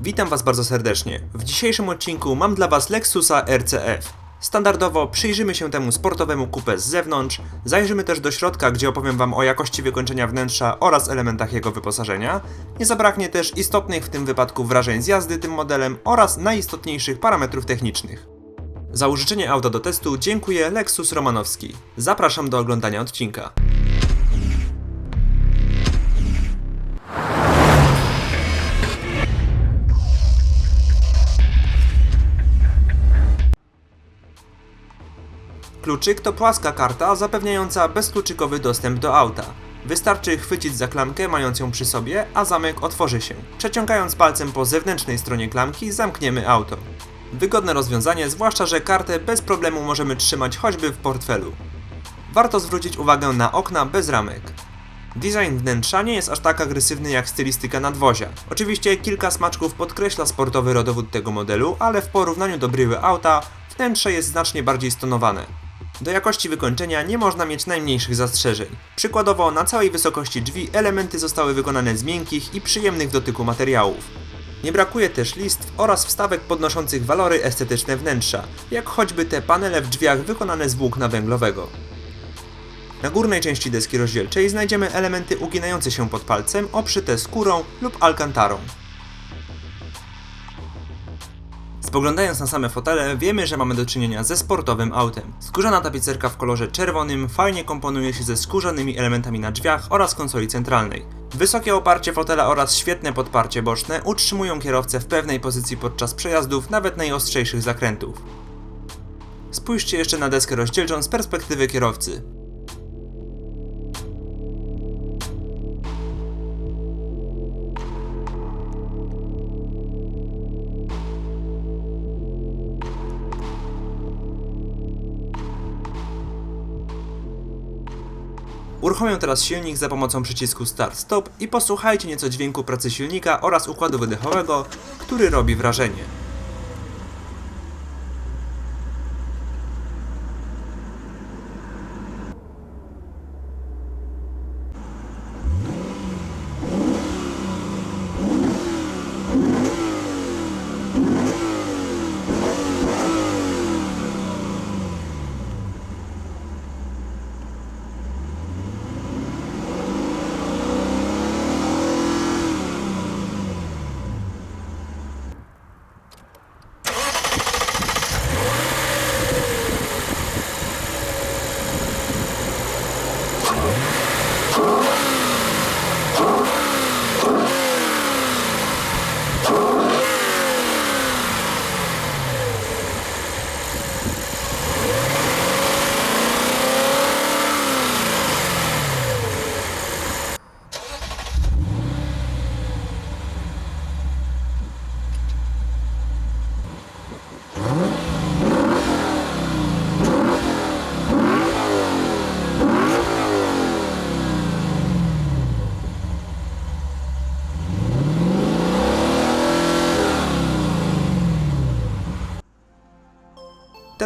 Witam Was bardzo serdecznie. W dzisiejszym odcinku mam dla Was Lexusa RCF. Standardowo przyjrzymy się temu sportowemu kupę z zewnątrz, zajrzymy też do środka, gdzie opowiem Wam o jakości wykończenia wnętrza oraz elementach jego wyposażenia. Nie zabraknie też istotnych w tym wypadku wrażeń z jazdy tym modelem oraz najistotniejszych parametrów technicznych. Za użyczenie auta do testu dziękuję Lexus Romanowski. Zapraszam do oglądania odcinka. Kluczyk to płaska karta zapewniająca bezkluczykowy dostęp do auta. Wystarczy chwycić za klamkę mając ją przy sobie, a zamek otworzy się. Przeciągając palcem po zewnętrznej stronie klamki zamkniemy auto. Wygodne rozwiązanie, zwłaszcza że kartę bez problemu możemy trzymać choćby w portfelu. Warto zwrócić uwagę na okna bez ramek. Design wnętrza nie jest aż tak agresywny jak stylistyka nadwozia. Oczywiście kilka smaczków podkreśla sportowy rodowód tego modelu, ale w porównaniu do bryły auta wnętrze jest znacznie bardziej stonowane. Do jakości wykończenia nie można mieć najmniejszych zastrzeżeń. Przykładowo na całej wysokości drzwi elementy zostały wykonane z miękkich i przyjemnych w dotyku materiałów. Nie brakuje też listw oraz wstawek podnoszących walory estetyczne wnętrza, jak choćby te panele w drzwiach wykonane z włókna węglowego. Na górnej części deski rozdzielczej znajdziemy elementy uginające się pod palcem, obszyte skórą lub alkantarą. Spoglądając na same fotele, wiemy, że mamy do czynienia ze sportowym autem. Skórzana tapicerka w kolorze czerwonym fajnie komponuje się ze skórzanymi elementami na drzwiach oraz konsoli centralnej. Wysokie oparcie fotela oraz świetne podparcie boczne utrzymują kierowcę w pewnej pozycji podczas przejazdów, nawet najostrzejszych zakrętów. Spójrzcie jeszcze na deskę rozdzielczą z perspektywy kierowcy. Uruchomię teraz silnik za pomocą przycisku Start-Stop i posłuchajcie nieco dźwięku pracy silnika oraz układu wydechowego, który robi wrażenie.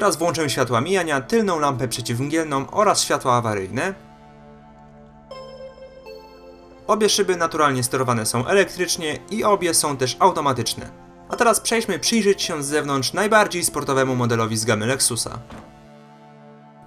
Teraz włączę światła mijania, tylną lampę przeciwmgielną oraz światła awaryjne. Obie szyby naturalnie sterowane są elektrycznie i obie są też automatyczne. A teraz przejdźmy przyjrzeć się z zewnątrz najbardziej sportowemu modelowi z gamy Lexusa.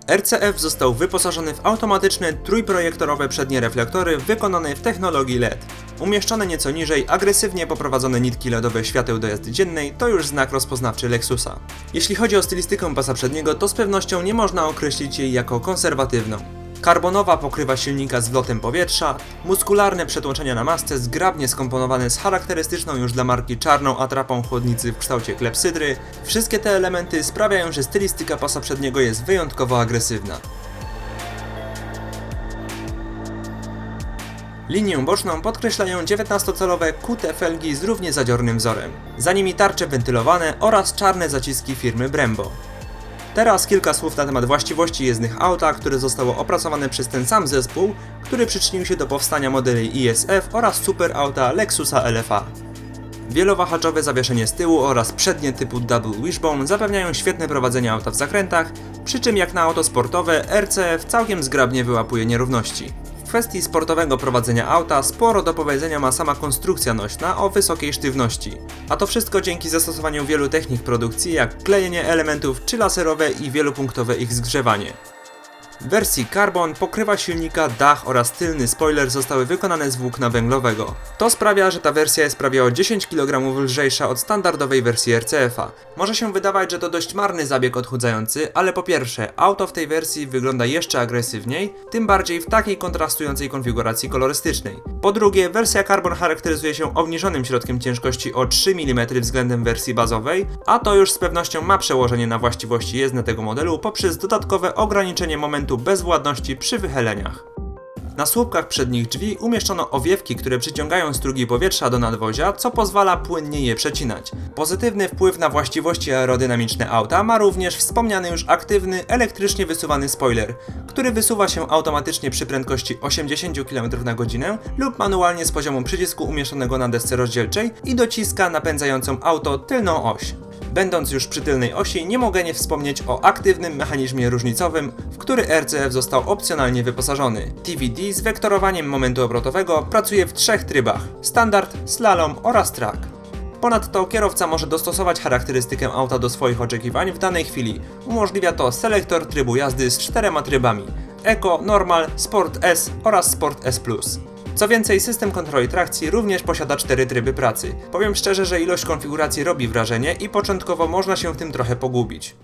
RCF został wyposażony w automatyczne trójprojektorowe przednie reflektory wykonane w technologii LED. Umieszczone nieco niżej agresywnie poprowadzone nitki LEDowe świateł do jazdy dziennej to już znak rozpoznawczy Lexusa. Jeśli chodzi o stylistykę pasa przedniego, to z pewnością nie można określić jej jako konserwatywną. Karbonowa pokrywa silnika z wlotem powietrza, muskularne przetłoczenia na masce zgrabnie skomponowane z charakterystyczną już dla marki czarną atrapą chłodnicy w kształcie klepsydry, wszystkie te elementy sprawiają, że stylistyka pasa przedniego jest wyjątkowo agresywna. Linię boczną podkreślają 19-calowe kute felgi z równie zadziornym wzorem. Za nimi tarcze wentylowane oraz czarne zaciski firmy Brembo. Teraz kilka słów na temat właściwości jezdnych auta, które zostało opracowane przez ten sam zespół, który przyczynił się do powstania modeli ISF oraz superauta Lexusa LFA. Wielowahaczowe zawieszenie z tyłu oraz przednie typu Double Wishbone zapewniają świetne prowadzenie auta w zakrętach, przy czym jak na auto sportowe RCF całkiem zgrabnie wyłapuje nierówności. Kwestii sportowego prowadzenia auta sporo do powiedzenia ma sama konstrukcja nośna o wysokiej sztywności. A to wszystko dzięki zastosowaniu wielu technik produkcji, jak klejenie elementów czy laserowe i wielopunktowe ich zgrzewanie. W wersji Carbon pokrywa silnika, dach oraz tylny spoiler zostały wykonane z włókna węglowego. To sprawia, że ta wersja jest prawie o 10 kg lżejsza od standardowej wersji RCF-a. Może się wydawać, że to dość marny zabieg odchudzający, ale po pierwsze, auto w tej wersji wygląda jeszcze agresywniej, tym bardziej w takiej kontrastującej konfiguracji kolorystycznej. Po drugie, wersja Carbon charakteryzuje się obniżonym środkiem ciężkości o 3 mm względem wersji bazowej, a to już z pewnością ma przełożenie na właściwości jezdne tego modelu poprzez dodatkowe ograniczenie momentu bezwładności przy wychyleniach. Na słupkach przednich drzwi umieszczono owiewki, które przyciągają strugi powietrza do nadwozia, co pozwala płynnie je przecinać. Pozytywny wpływ na właściwości aerodynamiczne auta ma również wspomniany już aktywny, elektrycznie wysuwany spoiler, który wysuwa się automatycznie przy prędkości 80 km na godzinę lub manualnie z poziomu przycisku umieszczonego na desce rozdzielczej i dociska napędzającą auto tylną oś. Będąc już przy tylnej osi, nie mogę nie wspomnieć o aktywnym mechanizmie różnicowym, w który RCF został opcjonalnie wyposażony. TVD z wektorowaniem momentu obrotowego pracuje w trzech trybach: standard, slalom oraz track. Ponadto kierowca może dostosować charakterystykę auta do swoich oczekiwań w danej chwili. Umożliwia to selektor trybu jazdy z czterema trybami: Eco, Normal, Sport S oraz Sport S+. Co więcej, system kontroli trakcji również posiada cztery tryby pracy. Powiem szczerze, że ilość konfiguracji robi wrażenie i początkowo można się w tym trochę pogubić.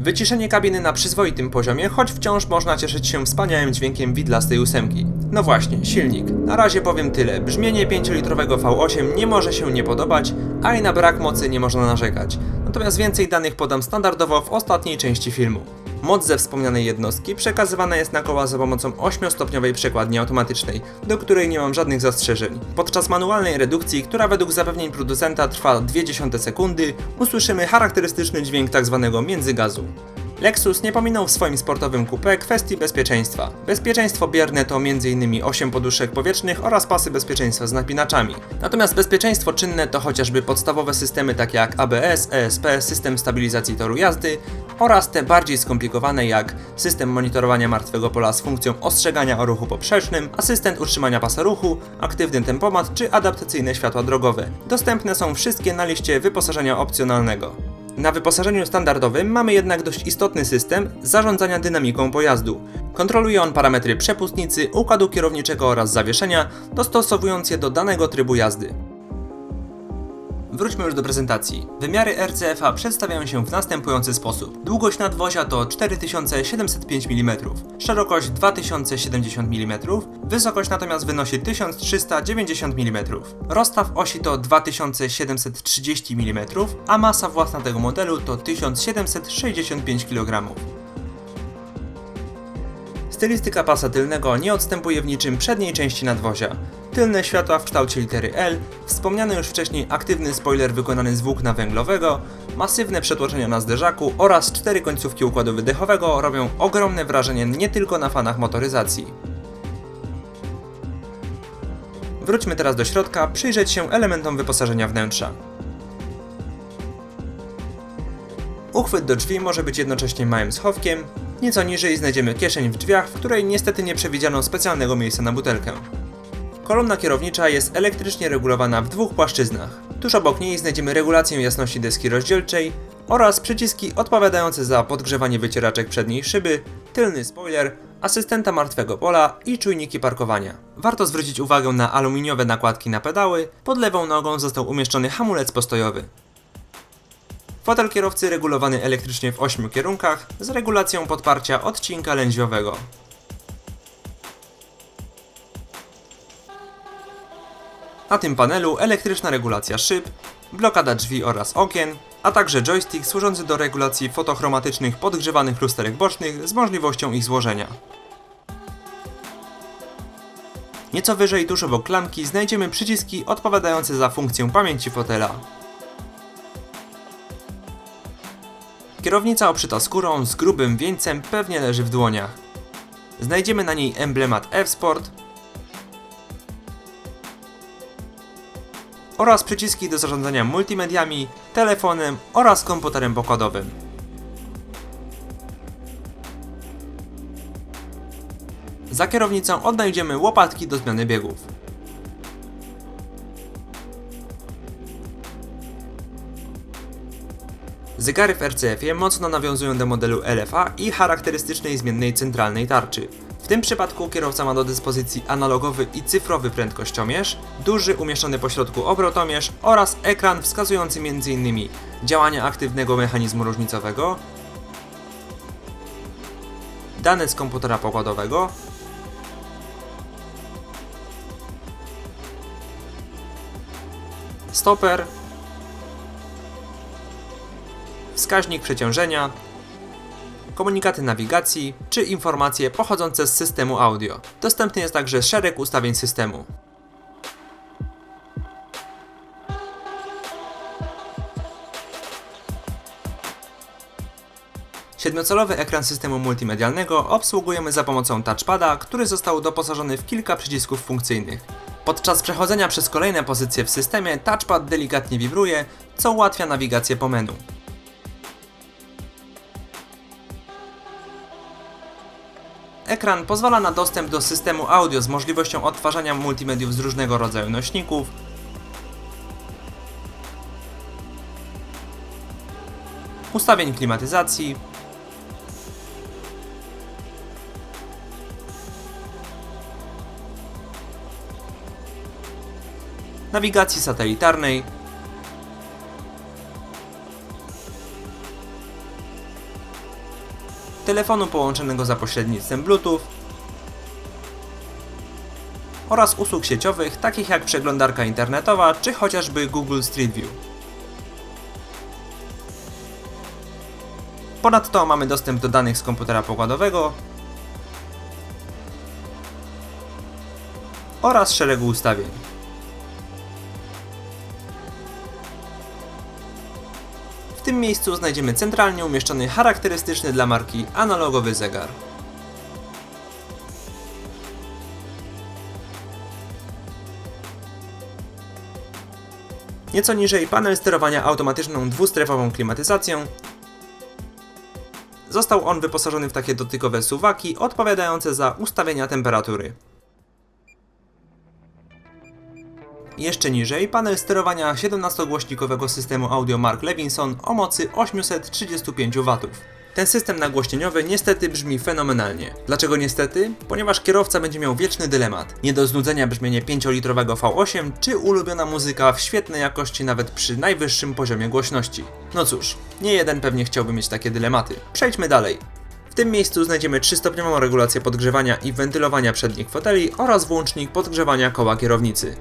Wyciszenie kabiny na przyzwoitym poziomie, choć wciąż można cieszyć się wspaniałym dźwiękiem widlastej ósemki. No właśnie, silnik. Na razie powiem tyle. Brzmienie 5-litrowego V8 nie może się nie podobać, a i na brak mocy nie można narzekać. Natomiast więcej danych podam standardowo w ostatniej części filmu. Moc ze wspomnianej jednostki przekazywana jest na koła za pomocą 8-stopniowej przekładni automatycznej, do której nie mam żadnych zastrzeżeń. Podczas manualnej redukcji, która według zapewnień producenta trwa 0,2 sekundy, usłyszymy charakterystyczny dźwięk tzw. międzygazu. Lexus nie pominął w swoim sportowym coupé kwestii bezpieczeństwa. Bezpieczeństwo bierne to m.in. 8 poduszek powietrznych oraz pasy bezpieczeństwa z napinaczami. Natomiast bezpieczeństwo czynne to chociażby podstawowe systemy takie jak ABS, ESP, system stabilizacji toru jazdy oraz te bardziej skomplikowane jak system monitorowania martwego pola z funkcją ostrzegania o ruchu poprzecznym, asystent utrzymania pasa ruchu, aktywny tempomat czy adaptacyjne światła drogowe. Dostępne są wszystkie na liście wyposażenia opcjonalnego. Na wyposażeniu standardowym mamy jednak dość istotny system zarządzania dynamiką pojazdu. Kontroluje on parametry przepustnicy, układu kierowniczego oraz zawieszenia, dostosowując je do danego trybu jazdy. Wróćmy już do prezentacji. Wymiary RCF-a przedstawiają się w następujący sposób. Długość nadwozia to 4705 mm, szerokość 2070 mm, wysokość natomiast wynosi 1390 mm. Rozstaw osi to 2730 mm, a masa własna tego modelu to 1765 kg. Stylistyka pasa tylnego nie odstępuje w niczym przedniej części nadwozia. Tylne światła w kształcie litery L, wspomniany już wcześniej aktywny spoiler wykonany z włókna węglowego, masywne przetłoczenia na zderzaku oraz cztery końcówki układu wydechowego robią ogromne wrażenie nie tylko na fanach motoryzacji. Wróćmy teraz do środka, przyjrzeć się elementom wyposażenia wnętrza. Uchwyt do drzwi może być jednocześnie małym schowkiem, nieco niżej znajdziemy kieszeń w drzwiach, w której niestety nie przewidziano specjalnego miejsca na butelkę. Kolumna kierownicza jest elektrycznie regulowana w dwóch płaszczyznach. Tuż obok niej znajdziemy regulację jasności deski rozdzielczej oraz przyciski odpowiadające za podgrzewanie wycieraczek przedniej szyby, tylny spoiler, asystenta martwego pola i czujniki parkowania. Warto zwrócić uwagę na aluminiowe nakładki na pedały, pod lewą nogą został umieszczony hamulec postojowy. Fotel kierowcy regulowany elektrycznie w 8 kierunkach z regulacją podparcia odcinka lędźwiowego. Na tym panelu elektryczna regulacja szyb, blokada drzwi oraz okien, a także joystick służący do regulacji fotochromatycznych podgrzewanych lusterek bocznych z możliwością ich złożenia. Nieco wyżej tuż obok klamki znajdziemy przyciski odpowiadające za funkcję pamięci fotela. Kierownica obszyta skórą z grubym wieńcem pewnie leży w dłoniach. Znajdziemy na niej emblemat F-Sport oraz przyciski do zarządzania multimediami, telefonem oraz komputerem pokładowym. Za kierownicą odnajdziemy łopatki do zmiany biegów. Zegary w RCF-ie mocno nawiązują do modelu LFA i charakterystycznej zmiennej centralnej tarczy. W tym przypadku kierowca ma do dyspozycji analogowy i cyfrowy prędkościomierz, duży umieszczony pośrodku obrotomierz oraz ekran wskazujący m.in. działanie aktywnego mechanizmu różnicowego, dane z komputera pokładowego, stoper, wskaźnik przeciążenia, komunikaty nawigacji czy informacje pochodzące z systemu audio. Dostępny jest także szereg ustawień systemu. Siedmiocalowy ekran systemu multimedialnego obsługujemy za pomocą touchpada, który został doposażony w kilka przycisków funkcyjnych. Podczas przechodzenia przez kolejne pozycje w systemie touchpad delikatnie wibruje, co ułatwia nawigację po menu. Ekran pozwala na dostęp do systemu audio z możliwością odtwarzania multimediów z różnego rodzaju nośników, ustawień klimatyzacji, nawigacji satelitarnej, telefonu połączonego za pośrednictwem Bluetooth oraz usług sieciowych takich jak przeglądarka internetowa czy chociażby Google Street View. Ponadto mamy dostęp do danych z komputera pokładowego oraz szeregu ustawień. W tym miejscu znajdziemy centralnie umieszczony charakterystyczny dla marki analogowy zegar. Nieco niżej panel sterowania automatyczną dwustrefową klimatyzacją. Został on wyposażony w takie dotykowe suwaki odpowiadające za ustawienia temperatury. Jeszcze niżej panel sterowania 17-głośnikowego systemu audio Mark Levinson o mocy 835 W. Ten system nagłośnieniowy niestety brzmi fenomenalnie. Dlaczego niestety? Ponieważ kierowca będzie miał wieczny dylemat. Nie do znudzenia brzmienie 5-litrowego V8 czy ulubiona muzyka w świetnej jakości nawet przy najwyższym poziomie głośności. No cóż, nie jeden pewnie chciałby mieć takie dylematy. Przejdźmy dalej. W tym miejscu znajdziemy 3-stopniową regulację podgrzewania i wentylowania przednich foteli oraz włącznik podgrzewania koła kierownicy.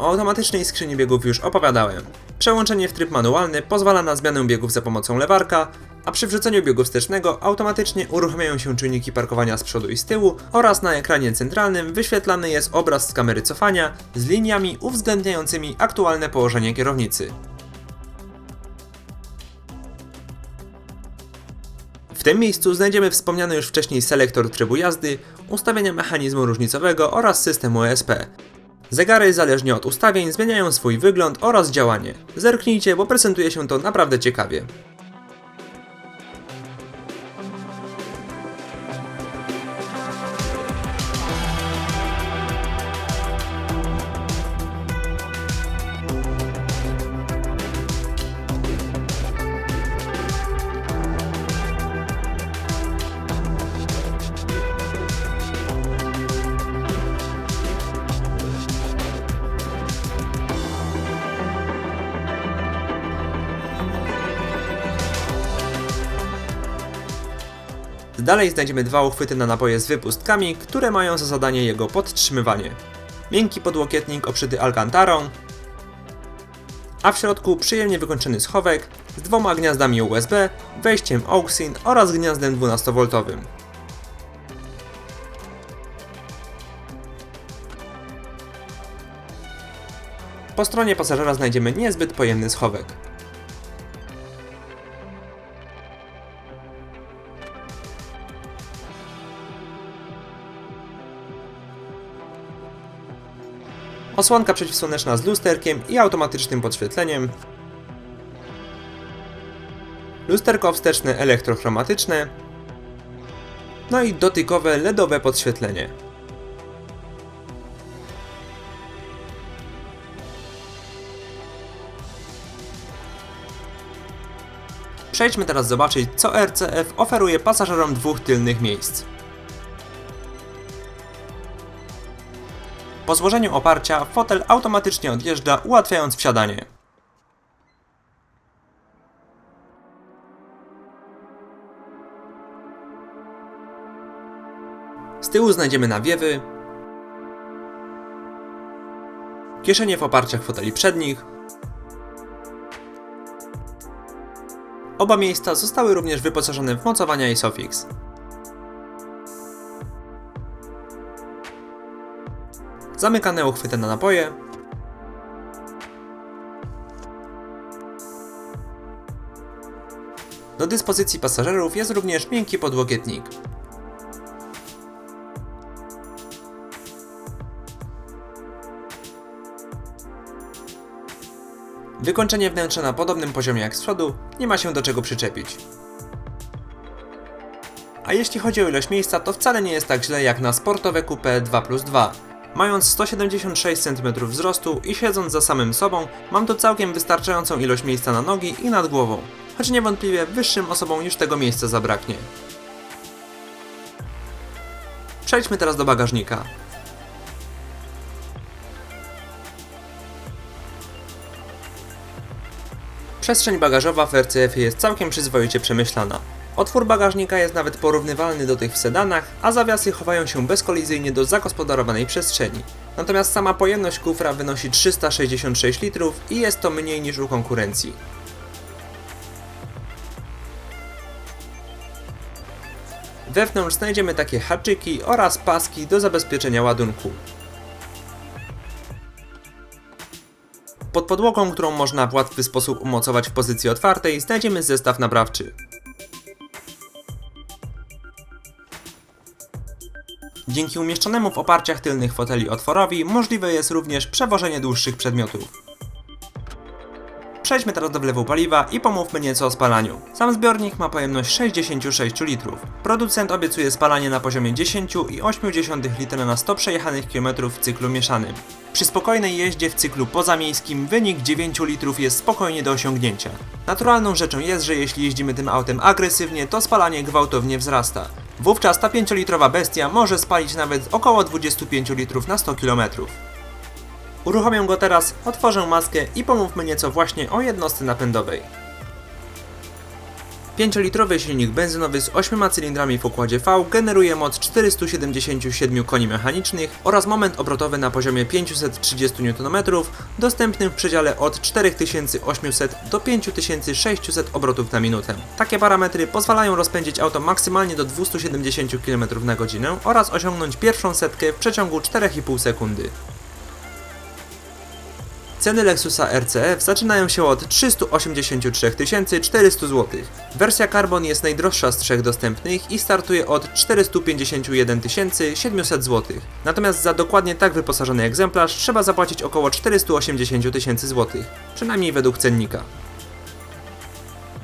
O automatycznej skrzyni biegów już opowiadałem. Przełączenie w tryb manualny pozwala na zmianę biegów za pomocą lewarka, a przy wrzuceniu biegu wstecznego automatycznie uruchamiają się czujniki parkowania z przodu i z tyłu oraz na ekranie centralnym wyświetlany jest obraz z kamery cofania z liniami uwzględniającymi aktualne położenie kierownicy. W tym miejscu znajdziemy wspomniany już wcześniej selektor trybu jazdy, ustawienia mechanizmu różnicowego oraz systemu ESP. Zegary zależnie od ustawień zmieniają swój wygląd oraz działanie. Zerknijcie, bo prezentuje się to naprawdę ciekawie. Dalej znajdziemy dwa uchwyty na napoje z wypustkami, które mają za zadanie jego podtrzymywanie. Miękki podłokietnik obszyty alkantarą, a w środku przyjemnie wykończony schowek z dwoma gniazdami USB, wejściem AUXIN oraz gniazdem 12V. Po stronie pasażera znajdziemy niezbyt pojemny schowek. Osłonka przeciwsłoneczna z lusterkiem i automatycznym podświetleniem, lusterko wsteczne elektrochromatyczne, no i dotykowe LEDowe podświetlenie. Przejdźmy teraz zobaczyć, co RCF oferuje pasażerom dwóch tylnych miejsc. Po złożeniu oparcia fotel automatycznie odjeżdża, ułatwiając wsiadanie. Z tyłu znajdziemy nawiewy, kieszenie w oparciach foteli przednich. Oba miejsca zostały również wyposażone w mocowania ISOFIX. Zamykane uchwyty na napoje. Do dyspozycji pasażerów jest również miękki podłokietnik. Wykończenie wnętrza na podobnym poziomie jak z przodu, nie ma się do czego przyczepić. A jeśli chodzi o ilość miejsca, to wcale nie jest tak źle jak na sportowe coupe 2 plus 2. Mając 176 cm wzrostu i siedząc za samym sobą, mam tu całkiem wystarczającą ilość miejsca na nogi i nad głową, choć niewątpliwie wyższym osobom już tego miejsca zabraknie. Przejdźmy teraz do bagażnika. Przestrzeń bagażowa w RCF jest całkiem przyzwoicie przemyślana. Otwór bagażnika jest nawet porównywalny do tych w sedanach, a zawiasy chowają się bezkolizyjnie do zagospodarowanej przestrzeni. Natomiast sama pojemność kufra wynosi 366 litrów i jest to mniej niż u konkurencji. Wewnątrz znajdziemy takie haczyki oraz paski do zabezpieczenia ładunku. Pod podłogą, którą można w łatwy sposób umocować w pozycji otwartej, znajdziemy zestaw naprawczy. Dzięki umieszczonemu w oparciach tylnych foteli otworowi możliwe jest również przewożenie dłuższych przedmiotów. Przejdźmy teraz do wlewu paliwa i pomówmy nieco o spalaniu. Sam zbiornik ma pojemność 66 litrów. Producent obiecuje spalanie na poziomie 10,8 litra na 100 przejechanych km w cyklu mieszanym. Przy spokojnej jeździe w cyklu pozamiejskim wynik 9 litrów jest spokojnie do osiągnięcia. Naturalną rzeczą jest, że jeśli jeździmy tym autem agresywnie, to spalanie gwałtownie wzrasta. Wówczas ta 5-litrowa bestia może spalić nawet około 25 litrów na 100 km. Uruchomię go teraz, otworzę maskę i pomówmy nieco właśnie o jednostce napędowej. 5-litrowy silnik benzynowy z 8 cylindrami w układzie V generuje moc 477 koni mechanicznych oraz moment obrotowy na poziomie 530 Nm, dostępnym w przedziale od 4800 do 5600 obrotów na minutę. Takie parametry pozwalają rozpędzić auto maksymalnie do 270 km na godzinę oraz osiągnąć pierwszą setkę w przeciągu 4,5 sekundy. Ceny Lexusa RCF zaczynają się od 383 400 zł. Wersja Carbon jest najdroższa z trzech dostępnych i startuje od 451 700 zł. Natomiast za dokładnie tak wyposażony egzemplarz trzeba zapłacić około 480 tysięcy zł, przynajmniej według cennika.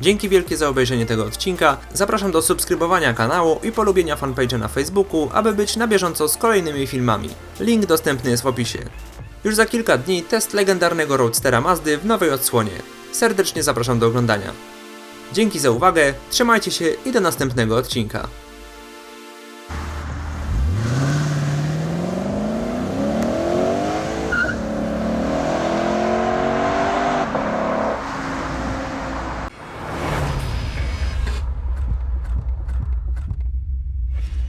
Dzięki wielkie za obejrzenie tego odcinka. Zapraszam do subskrybowania kanału i polubienia fanpage'a na Facebooku, aby być na bieżąco z kolejnymi filmami. Link dostępny jest w opisie. Już za kilka dni test legendarnego Roadstera Mazdy w nowej odsłonie. Serdecznie zapraszam do oglądania. Dzięki za uwagę, trzymajcie się i do następnego odcinka.